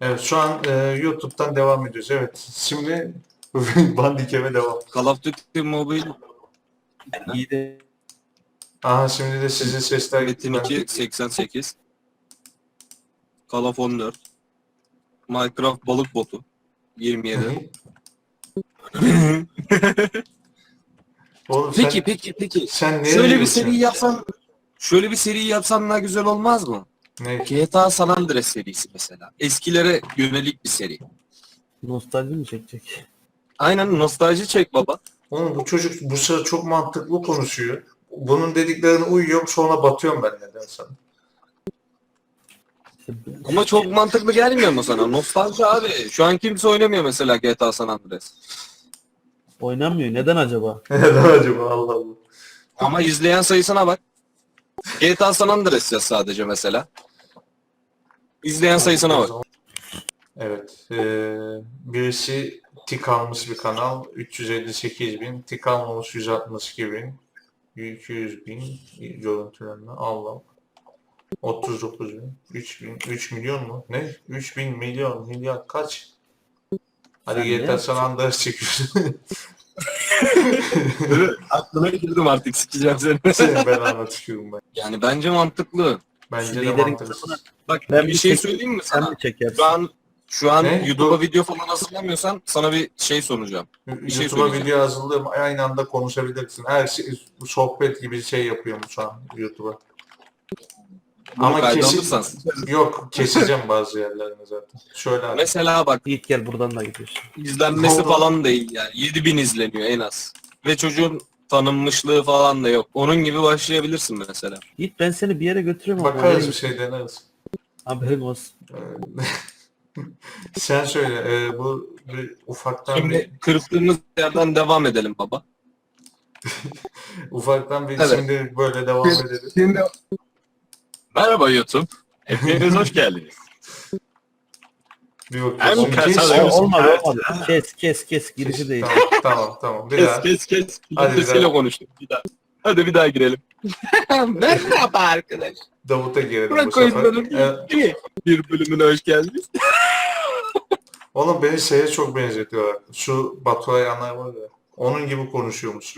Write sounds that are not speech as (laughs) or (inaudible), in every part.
Evet şu an e, YouTube'dan devam ediyoruz. Evet şimdi (laughs) Bandicam'e devam. Call of Duty Mobile. İyi de Aha şimdi de sizin sesler Metin 2 88 Call of 14 Minecraft balık botu. 27 (laughs) Oğlum Peki sen, peki peki. sen ne Şöyle bir seri yapsan Şöyle bir seri yapsan daha güzel olmaz mı? Ne? GTA San Andreas serisi mesela. Eskilere yönelik bir seri. nostalji mi çekecek? Aynen nostalji çek baba. Oğlum bu çocuk bu sıra çok mantıklı konuşuyor. Bunun dediklerine uyuyorum sonra batıyorum ben nedense. İşte Ama çok mantıklı gelmiyor mu sana? Nostalji abi. Şu an kimse oynamıyor mesela GTA San Andreas. oynanmıyor. Neden acaba? (laughs) Neden acaba Allah Allah. Ama izleyen sayısına bak. GTA San Andreas ya sadece mesela. İzleyen sayısına bak. Evet. eee, birisi tik almış bir kanal. 358 bin. Tik almamış 162 bin. 200 bin görüntülenme. Allah. 39 bin. 3 bin. 3 milyon mu? Ne? 3 bin milyon. Milyar kaç? Hadi Sen GTA San Andreas çekiyorsun. (laughs) Aklına girdim artık sikeceğim seni. Senin ben anlatıyorum ben. Yani bence mantıklı. Bence de Liderin. Bak Ben bir bir şey söyleyeyim mi Sen sana? mi çekersin? Şu an şu an Ne? YouTube'a video falan hazırlamıyorsan sana bir şey soracağım. şey YouTube'a söyleyeceğim. video hazırlıyorum. Aynı anda konuşabilirsin. Her şey sohbet gibi şey yapıyorum şu an YouTube'a. Bunu Ama kayda kesin- alırsan. Yok keseceğim bazı yerlerini zaten. Şöyle abi. Mesela bak Git gel buradan da gidiyorsun. izlenmesi Doğru. falan değil yani. 7000 izleniyor en az. Ve çocuğun tanınmışlığı falan da yok. Onun gibi başlayabilirsin mesela. Git ben seni bir yere götürüyorum ama bakarız bir şey deneriz. haberin olsun. Ee, (laughs) Sen söyle e, bu bir ufaktan Şimdi bir kırptığımız yerden devam edelim baba. (laughs) ufaktan bir Evet. şimdi böyle devam edelim. Şimdi Merhaba YouTube. Hepiniz hoş geldiniz. (laughs) Bir Hem Kes. O, olmadı olmadı. Kes kes kes girişi değil. Tamam tamam tamam. Bir Kes daha. kes kes. Hadi bir Sesiyle daha. konuştuk. Bir daha. Hadi bir daha girelim. (laughs) Merhaba arkadaş. Davut'a girelim bu Burak sefer. oyunların Ee, bir bölümüne hoş geldiniz. (laughs) Oğlum beni şeye çok benzetiyorlar. Şu Baturay Anar var ya. Onun gibi konuşuyormuş.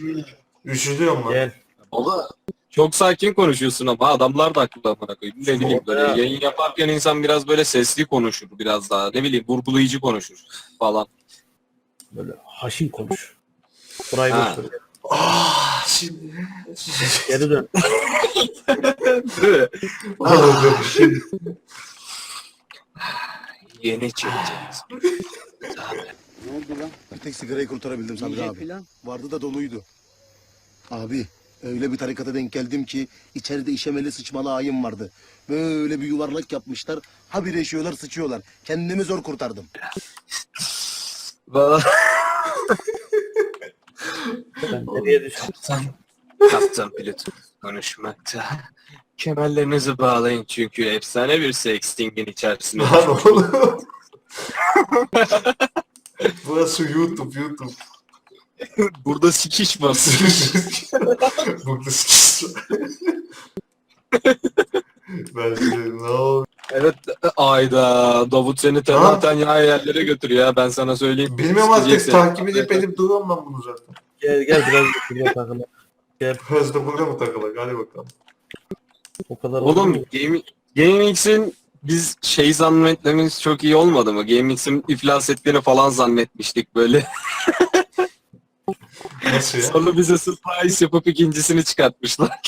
Üzülüyorum lan. Gel. Baba çok sakin konuşuyorsun ama adamlar da haklı amına koyayım. Ne bileyim böyle Ya. yayın yaparken insan biraz böyle sesli konuşur biraz daha. Ne bileyim vurgulayıcı konuşur falan. Böyle haşin konuş. Burayı Ha. boş ver. Ah şimdi. Geri dön. Değil mi? Anladım şimdi. Yeni çekeceğiz. Ne oldu lan? Bir tek sigarayı kurtarabildim Sabri abi. filan. Vardı da doluydu. Abi öyle bir tarikata denk geldim ki içeride işemeli sıçmalı ayım vardı. Böyle bir yuvarlak yapmışlar. Ha bir eşiyorlar sıçıyorlar. Kendimi zor kurtardım. Valla nereye düştüm? kaptan, kaptan pilot konuşmakta. Kemerlerinizi bağlayın çünkü efsane bir sextingin içerisinde. Lan oğlum. (laughs) Burası YouTube, YouTube. (laughs) Burada sikiş var. (laughs) Burada sıkıştı. ben size ne oldu? Evet ayda Davut seni tematen ya yerlere götürüyor ya ben sana söyleyeyim. Bilmiyorum artık takip edip edip duruyorum ben bunu zaten. Gel gel biraz şuraya takılalım. Biraz da burada mı takılak? Hadi bakalım. O kadar Oğlum mu? Game, GameX'in biz şey zannetmemiz çok iyi olmadı mı? GameX'in iflas ettiğini falan zannetmiştik böyle. (laughs) Nasıl ya? Sonra bize surprise yapıp ikincisini çıkartmışlar. (laughs)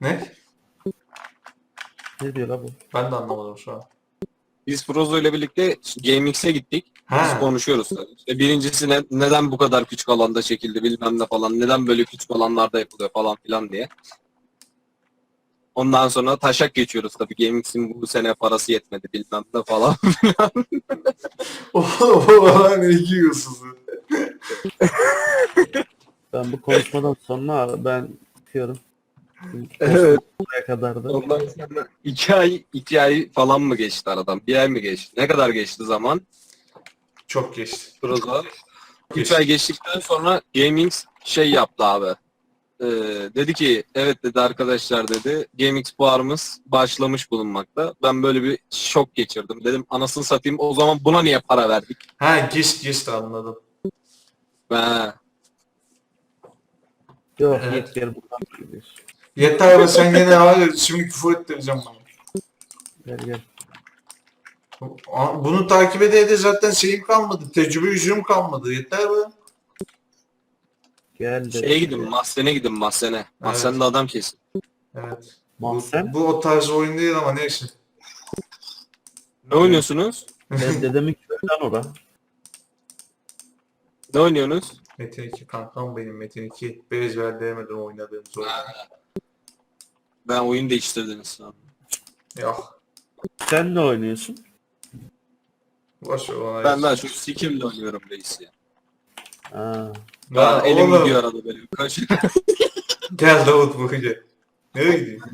Ne? Ne diyor la bu? Ben de anlamadım şu an. Biz Frozo ile birlikte GameX'e gittik. Biz Ha. konuşuyoruz tabii. İşte birincisi ne- neden bu kadar küçük alanda çekildi bilmem ne falan. Neden böyle küçük alanlarda yapılıyor falan filan diye. Ondan sonra taşak geçiyoruz tabii. GameX'in bu sene parası yetmedi bilmem ne falan. (laughs) Oha ne giyiyorsunuz? (laughs) Ben bu konuşmadan sonra ben çıkıyorum. Evet. Buraya kadar da. Ondan sonra iki ay, iki ay falan mı geçti aradan? Bir ay mı geçti? Ne kadar geçti zaman? Çok geçti. Frozo. Üç ay geçtikten sonra Gaming şey yaptı abi. Ee, dedi ki evet dedi arkadaşlar dedi GameX fuarımız başlamış bulunmakta. Ben böyle bir şok geçirdim. Dedim anasını satayım o zaman buna niye para verdik? Ha gist gist anladım. Ha, Yok Evet. gel buradan gidiyorsun. Yeter be sen gene ya şimdi küfür ettireceğim bana. Gel gel. Aa, Bunu takip ede ede zaten şeyim kalmadı. Tecrübe yüzüğüm kalmadı. Yeter be. Gel de. şeye gidin mahzene gidin mahzene. Mahzende adam kesin. Evet. Bu, Mahzen. bu o tarz oyun değil ama neyse. Ne oynuyorsunuz? Ben dedemin köyden ora. Ne oynuyorsunuz? Metin 2 kankam benim Metin 2. Bir ezberleyemedim oynadığımız oyunu. Ben oyun değiştirdiniz sandım. Yok. Sen ne oynuyorsun? Boş ver ona. Ben daha çok sikimle oynuyorum reis ya. Ha. Ya Ha, elim oğlum, gidiyor arada böyle. Kaç... (laughs) Gel Davut buraya. Nereye gidiyorsun?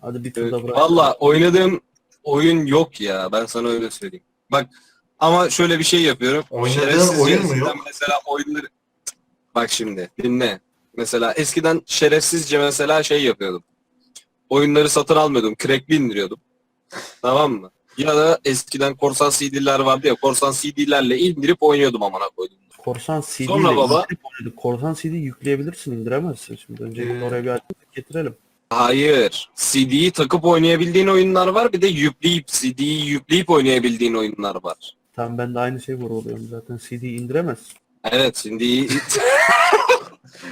Hadi bir turda bırak. Valla oynadığım oyun yok ya. Ben sana öyle söyleyeyim. Bak ama şöyle bir şey yapıyorum. Oynadığın Şerefsizce oyun mu yok? Mesela oyunları... Bak şimdi dinle. Mesela eskiden şerefsizce mesela şey yapıyordum. Oyunları satın almıyordum. Crackli indiriyordum. tamam mı? Ya da eskiden korsan CD'ler vardı ya. Korsan CD'lerle indirip oynuyordum amına koydum. Korsan CD Sonra ile baba- oynadık. Korsan CD yükleyebilirsin indiremezsin şimdi. Öncelikle Ee, oraya bir açıklık getirelim. Hayır. CD'yi takıp oynayabildiğin oyunlar var. Bir de yükleyip CD'yi yükleyip oynayabildiğin oyunlar var. Tamam ben de aynı şey vurguluyorum zaten. CD indiremezsin. Evet şimdi (laughs)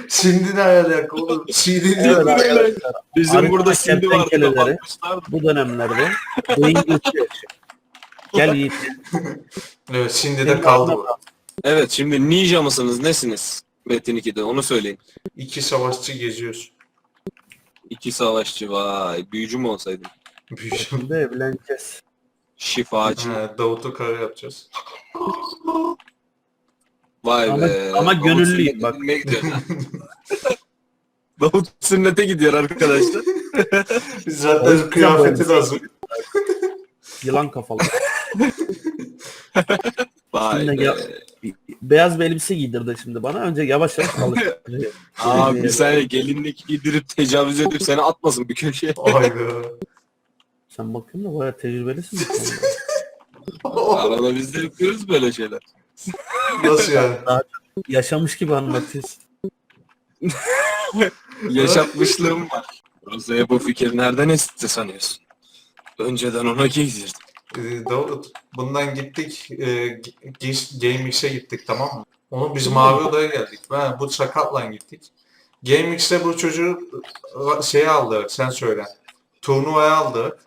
Şimdi ne alaka oğlum? CD Evet diyor. arkadaşlar bizim Arka burada CD kertenkeleleri. kapatmışlardı. bu dönemlerde beyin göçüyor. Gel Yiğit. Evet şimdi de kaldı bu. Evet şimdi ninja mısınız nesiniz? Metin 2'de onu söyleyin. İki savaşçı geziyoruz. İki savaşçı vay büyücü mü olsaydım? Büyücü. Şimdi evleneceğiz. Şifacı. Ha, Davut'u kara yapacağız. Vay Ama- be. ama Davut gönüllüyüm sünnete bak. gitmeye gidiyor. (laughs) Davut sünnete gidiyor arkadaşlar. (laughs) Biz zaten kıyafeti lazım. Yılan kafalı. (laughs) Vay Şimdi be. ya- Beyaz bir elbise giydirdi şimdi bana. Önce yavaş yavaş (laughs) alıştırıyor. Abi bir saniye gelinlik giydirip tecavüz edip seni atmasın bir köşeye. Hayda. Sen bakıyorsun da bayağı tecrübelisin. bu konuda. (laughs) Arada biz de yapıyoruz böyle şeyler. Nasıl yani? Yaşamış gibi anlatıyorsun. (laughs) Yaşatmışlığım var. Rosa'ya bu fikir nereden esti sanıyorsun? Önceden ona giydirdim. Ee, Davut bundan gittik e, GameX'e gittik tamam mı? Onu biz Mavi Oda'ya geldik. Ben bu sakatla gittik. GameX'e bu çocuğu e, şeye aldık sen söyle. Turnuvaya aldık.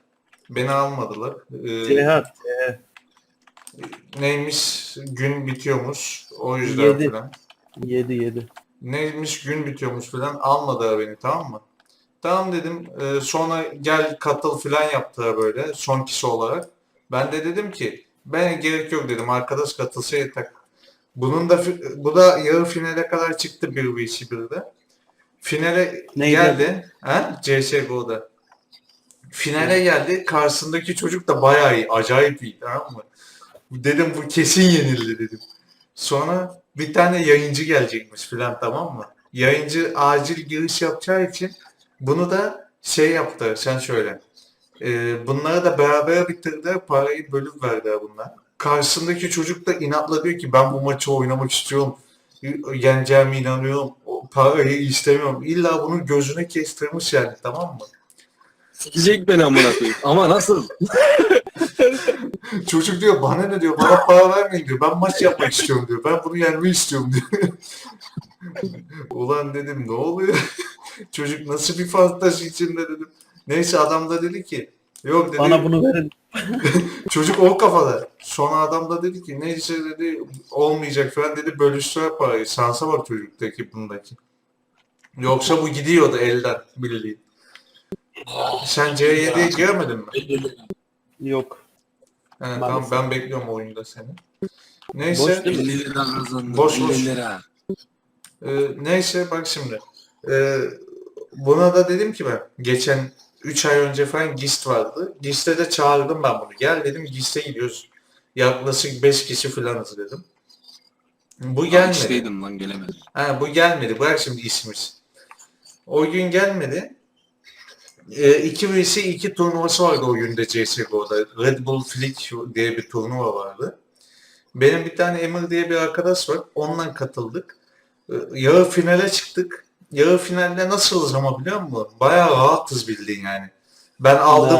Beni almadılar. Ee, Cihat. neymiş gün bitiyormuş. O yüzden Yedi. falan. 7 7. neymiş gün bitiyormuş falan almadılar beni tamam mı? Tamam dedim e, sonra gel katıl falan yaptılar böyle son kişi olarak. Ben de dedim ki ben gerek yok dedim arkadaş katılsa yeter. Bunun da bu da yarı finale kadar çıktı bir bir işi bir de. Finale Neydi? geldi. Ha? CSGO'da. Finale geldi. Karşısındaki çocuk da bayağı iyi. Acayip iyi tamam mı? Dedim bu kesin yenildi dedim. Sonra bir tane yayıncı gelecekmiş filan tamam mı? Yayıncı acil giriş yapacağı için bunu da şey yaptı sen söyle. Ee, bunları da beraber bitirdiler parayı bölüp verdiler bunlar. Karşısındaki çocuk da inatla diyor ki ben bu maçı oynamak istiyorum. Yeneceğime inanıyorum. O parayı istemiyorum. İlla bunun gözüne kestirmiş yani tamam mı? Sikecek beni amına koyayım. Ama nasıl? (laughs) Çocuk diyor bana ne diyor bana para vermeyin diyor. Ben maç yapmak istiyorum diyor. Ben bunu yenmeyi istiyorum diyor. (laughs) Ulan dedim ne oluyor? (laughs) Çocuk nasıl bir fantezi içinde dedim. Neyse adam da dedi ki yok dedi. Bana bunu verin. (laughs) Çocuk o kafada. Sonra adam da dedi ki neyse dedi olmayacak falan dedi bölüştüler parayı. Sansa bak çocuktaki bundaki. Yoksa bu gidiyordu elden bildiğin. Sen C7'ye giremedin mi? Yok. He, tamam ben bekliyorum oyunda seni. Boş Neyse. değil mi? 50 lira kazandım. Boş, boş. 50 lira. e, neyse bak şimdi. E, buna da dedim ki ben geçen 3 ay önce falan GIST vardı. GIST'e de çağırdım ben bunu. Gel dedim GIST'e gidiyoruz. Yaklaşık 5 kişi falanız dedim. Bu Ben gelmedi. işteydim lan gelemedim. Ha, bu gelmedi. Bırak şimdi ismimiz. O gün gelmedi. E, 2 vs 2 turnuvası vardı o günde CSGO'da. Red Bull Flick diye bir turnuva vardı. Benim bir tane Emir diye bir arkadaş var. Ondan katıldık. E, yarı finale çıktık. Yarı finalde nasılız ama biliyor musun? Bayağı rahatız bildiğin yani. Ben aldım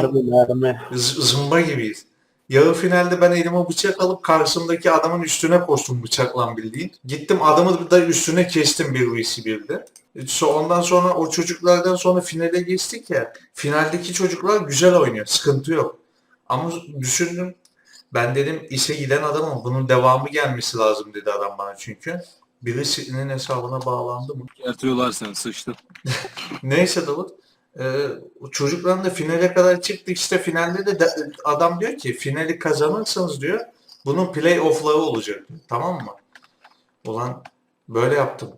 Mermi zımba gibiyiz. Yarı finalde ben elime bıçak alıp karşımdaki adamın üstüne koştum bıçakla bildiğin. Gittim adamı da üstüne kestim bir vs 1'de. So- Ondan sonra o çocuklardan sonra finale geçtik ya. Finaldeki çocuklar güzel oynuyor. Sıkıntı yok. Ama düşündüm. Ben dedim işe giden adamım. Bunun devamı gelmesi lazım dedi adam bana çünkü. Birisinin hesabına bağlandı mı? Yatıyorlar sen sıçtın. (laughs) Neyse Davut. Ee, da finale kadar çıktık işte finalde de, de- adam diyor ki finali kazanırsanız diyor bunun playoff'ları olacak. Tamam mı? Ulan böyle yaptım.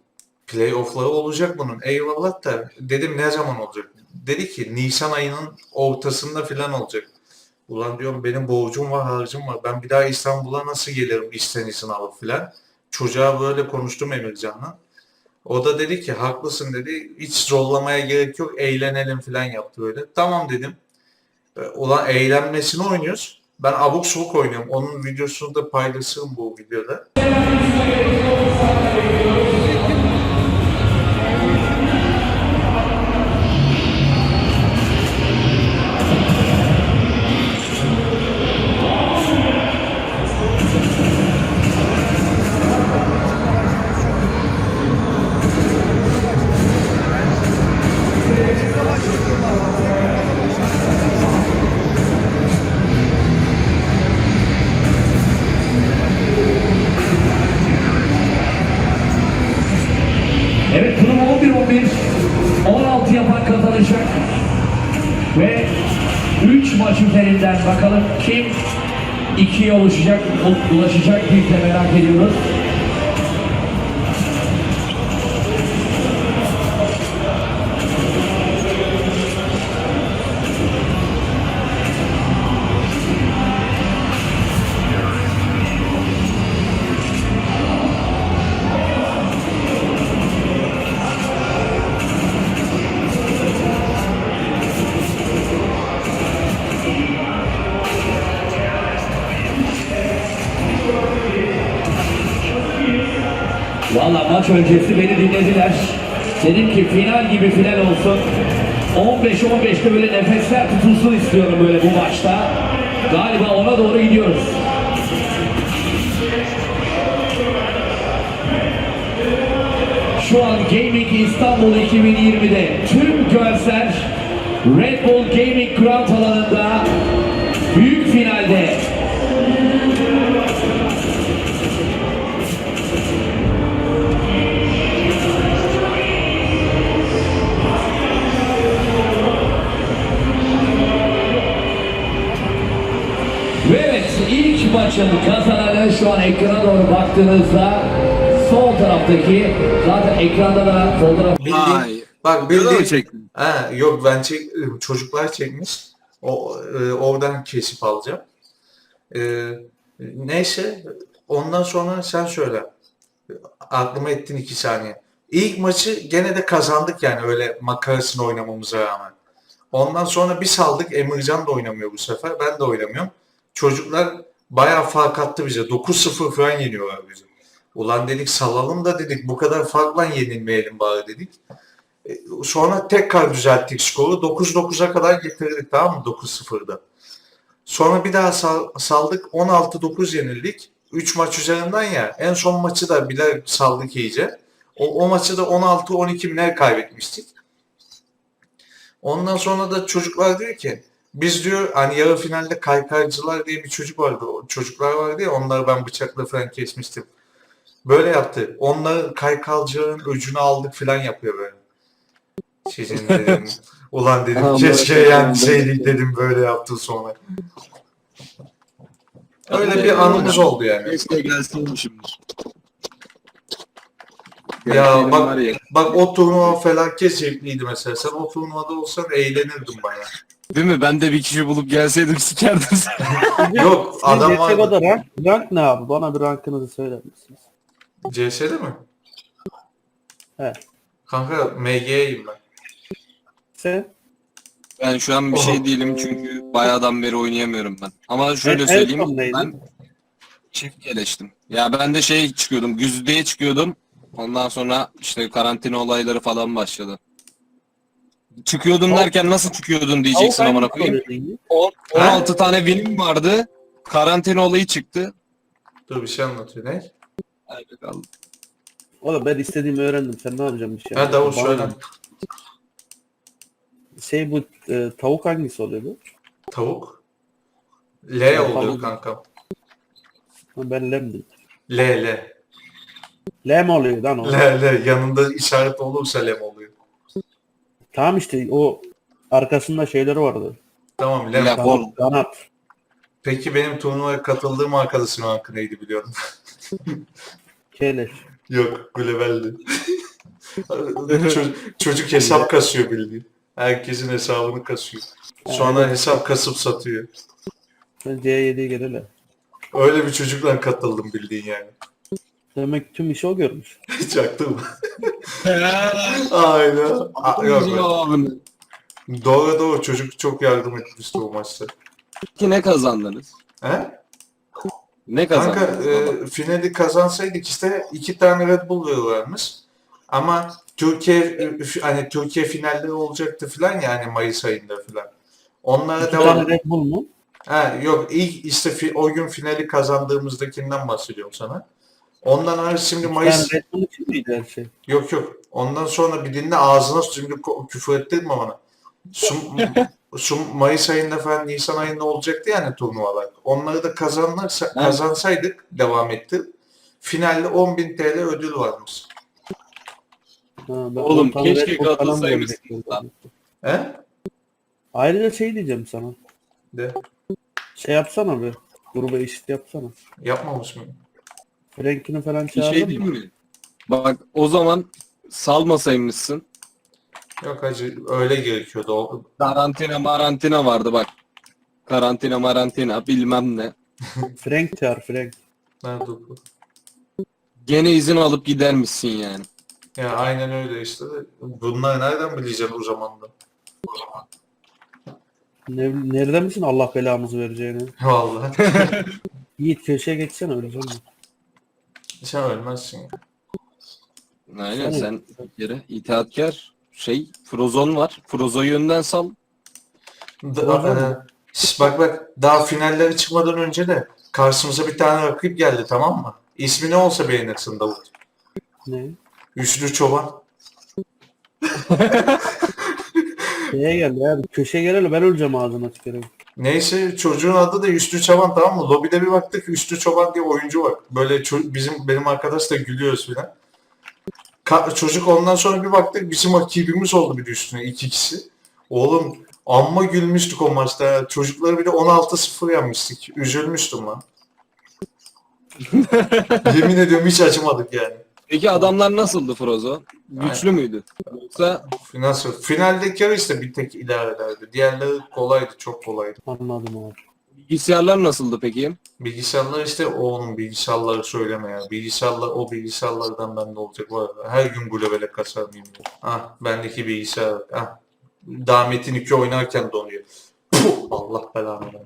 Playoff'ları olacak bunun. Eyvallah da dedim ne zaman olacak? Dedi ki Nisan ayının ortasında filan olacak. Ulan diyorum benim borcum var harcım var. Ben bir daha İstanbul'a nasıl gelirim işten izin alıp filan. Çocuğa böyle konuştum Emircan'la. O da dedi ki haklısın dedi. Hiç zorlamaya gerek yok. Eğlenelim falan yaptı böyle. Tamam dedim. E, Ulan eğlenmesini oynuyoruz. Ben abuk subuk oynuyorum. Onun videosunu da paylaşırım bu videoda. Bakalım kim 2'ye ulaşacak, ulaşacak biz de merak ediyoruz. Maç öncesi beni dinlediler. Dedim ki final gibi final olsun. 15-15'te böyle nefesler tutulsun istiyorum böyle bu maçta. Galiba ona doğru gidiyoruz. Şu an Gaming İstanbul 2020'de tüm görsel Red Bull Gaming Grand alanında büyük finalde maçın kazananı şu an ekrana doğru baktığınızda sol taraftaki zaten ekranda da fotoğraf Bildiğin, Vay. bak bildiğin, çektin? ha, yok ben çek, çocuklar çekmiş. O, e, oradan kesip alacağım. E, neyse ondan sonra sen söyle. Aklıma ettin iki saniye. İlk maçı gene de kazandık yani öyle makarasını oynamamıza rağmen. Ondan sonra bir saldık. Emircan da oynamıyor bu sefer. Ben de oynamıyorum. Çocuklar bayağı fark attı bize. 9-0 falan yeniyorlar bizi. Ulan dedik salalım da dedik bu kadar farkla yenilmeyelim bari dedik. E, Sonra tekrar düzelttik skoru. 9-9'a kadar getirdik tamam mı 9-0'da. Sonra bir daha sal- saldık 16-9 yenildik. 3 maç üzerinden ya. En son maçı da bile saldık iyice. O, o maçı da 16-12 mi ne kaybetmiştik. Ondan sonra da çocuklar diyor ki biz diyor hani yarı finalde kaykaycılar diye bir çocuk vardı. O çocuklar vardı ya onları ben bıçakla falan kesmiştim. Böyle yaptı. Onları kaykalcıların öcünü aldık falan yapıyor böyle. Sizin dedim. (laughs) Ulan dedim keşke Allah'ım. yenseydik dedim böyle yaptı sonra. Öyle bir anımız oldu yani. Keşke gelseymişimdir. Ya Gelseydim bak- ya. Bak o turnuva felaket zevkliydi mesela. Sen o turnuvada olsan eğlenirdin bayağı. Değil mi? Ben de bir kişi bulup gelseydim sikerdim seni. (laughs) Yok adam vardı. CSGO'da rank, rank ne abi? Bana bir rankınızı söyler misiniz? CS'de mi? Evet. Kanka MG'yim ben. Sen? Ben şu an bir şey değilim çünkü bayağıdan beri oynayamıyorum ben. Ama şöyle En- en söyleyeyim neydin? ben çift geleştim. Ya ben de şey çıkıyordum güzdeye çıkıyordum. Ondan sonra işte karantina olayları falan başladı. Çıkıyordun Tavuk- derken nasıl çıkıyordun diyeceksin Tavuk amına koyayım. On- 16 tane winim vardı. Karantina olayı çıktı. Dur bir şey anlatıyor. Ne? Öyle kaldı. Oğlum ben istediğimi öğrendim. Sen ne yapacaksın bir şey? Ha Davut Bana- söyle. Şey bu e, tavuk hangisi oluyordu? Tavuk. L Tamam. oluyor kankam. Ha, ben lemdim. L L. Lem oluyor lan o. L L. Yanında işaret olursa lem oluyor. Tamam işte o arkasında şeyleri vardı. Tamam. Lem. Kanat. Peki benim turnuvaya katıldığım arkadaşımın hakkı neydi biliyorum. (laughs) Keleş. Yok. (laughs) Ço- çocuk hesap kasıyor bildiğin. Herkesin hesabını kasıyor. Sonra hesap kasıp satıyor. Ben C7'ye gelirler. Öyle bir çocukla katıldım bildiğin yani. Demek tüm işi o görmüş. (laughs) Çaktım. Aynen. A- yok. Doğru doğru çocuk çok yardım etmişti o maçta. Peki ne kazandınız? He? Ne Kanka kazandınız? e, finali kazansaydık işte iki tane Red Bull veriyorlarmış. Ama Türkiye hani Türkiye finalleri olacaktı falan ya hani Mayıs ayında falan. Onlara İki devam. Red Bull mu? Ha, yok ilk işte fi- o gün finali kazandığımızdakinden bahsediyorum sana. Ondan hariç şimdi Mayıs tane Red Bull için miydi her şey? yok yok. Ondan sonra bir dinle ağzına şimdi küfür ettirme bana. Sum, (laughs) sum, Mayıs ayında falan Nisan ayında olacaktı yani turnuvalar. Onları da kazanırsa, kazansaydık devam etti. Finalde 10.000 TL ödül varmış. Ha, ben Oğlum, keşke katılsaymışsın lan. He? Ayrıca şey diyeceğim sana. De. Şey yapsana bir. Gruba eşit yapsana. Yapmamış mıyım? Frank'ini falan Bir çağırdın şey mı? diyeyim mi? Bak o zaman salmasaymışsın. Yok hacı öyle gerekiyordu. O, Karantina marantina vardı bak. Karantina marantina bilmem ne. (laughs) Frank çağır Frank. nerede bu? Gene izin alıp gidermişsin yani. Ya aynen öyle işte de. Bunları nereden bileceksin o zamanda? Ne, nerede misin Allah belamızı vereceğini? Vallahi. Yiğit köşeye geçsene öleceğim ben. Sen ölmezsin. Aynen Sen- sen bir kere itaatkar şey Frozon var. Frozo'yu önden sal. Da, e, şş, bak bak daha finallere çıkmadan önce de karşımıza bir tane rakip geldi tamam mı? İsmi ne olsa beğenirsin Davut. Ne? Üçlü çoban. (laughs) Şeye gel ya köşeye gel hele ben öleceğim ağzına tüküreyim. Neyse çocuğun adı da Üçlü Çoban tamam mı? Lobide bir baktık Üçlü Çoban diye oyuncu var. Böyle bizim benim arkadaş da gülüyoruz filan. Ka- çocuk ondan sonra bir baktık bizim rakibimiz oldu bir de üstüne iki kişi. Oğlum amma gülmüştük o maçta. Çocukları bir de 16-0 yenmiştik. Üzülmüştüm lan. (laughs) Yemin ediyorum hiç acımadık yani. Peki adamlar nasıldı Frozo? Güçlü müydü? Yoksa Nasıl? Finaldeki yarı işte bir tek idare ederdi. Diğerleri kolaydı, çok kolaydı. Anladım abi. bilgisayarlar nasıldı peki? Bilgisayarlar işte o onun bilgisayarları söyleme ya. Bilgisayarlar o bilgisayarlardan bende olacak var. ya. Her gün globale kasar mıyım? diyor. Ah bendeki bilgisayar. Ah. Daha Metin 2 oynarken donuyor. Puh, Allah belanı versin.